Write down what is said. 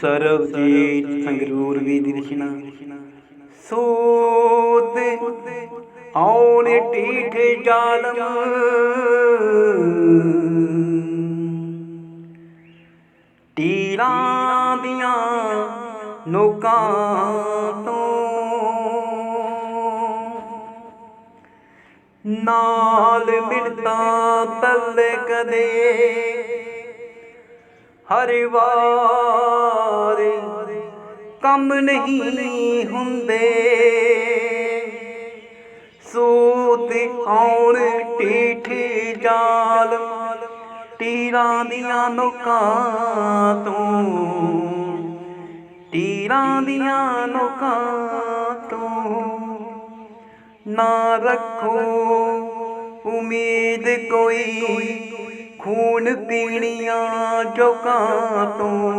ਸਰਬਜੀਤ ਸੰਗਰੂਰ ਵੀ ਦੀ ਰਚਨਾ ਸੂਤ ਆਉਣ ਟੀਠ ਜਾਲਮ। ਤੀਰਾਂ ਦੀਆਂ ਨੋਕਾਂ ਤੋਂ ਨਾਲ ਮਿਲਤਾ ਤੱਲੇ ਕਦੇ। ਹਰਿਵਾ ਕੰਮ ਨਹੀਂ ਹੁੰਦੇ। ਸੂਤ ਆਉਣ ਟੀਠੀ ਜਾਲ ਤੀਰਾਂ ਦੀਆਂ ਨੋਕਾਂ ਤੋਂ ਤੀਰਾਂ ਦੀਆਂ ਨੋਕਾਂ ਤੋਂ ਨਾ ਰੱਖੋ ਉਮੀਦ ਕੋਈ, ਖੂਨ ਪੀਣੀਆਂ ਜੋਕਾਂ ਤੋਂ।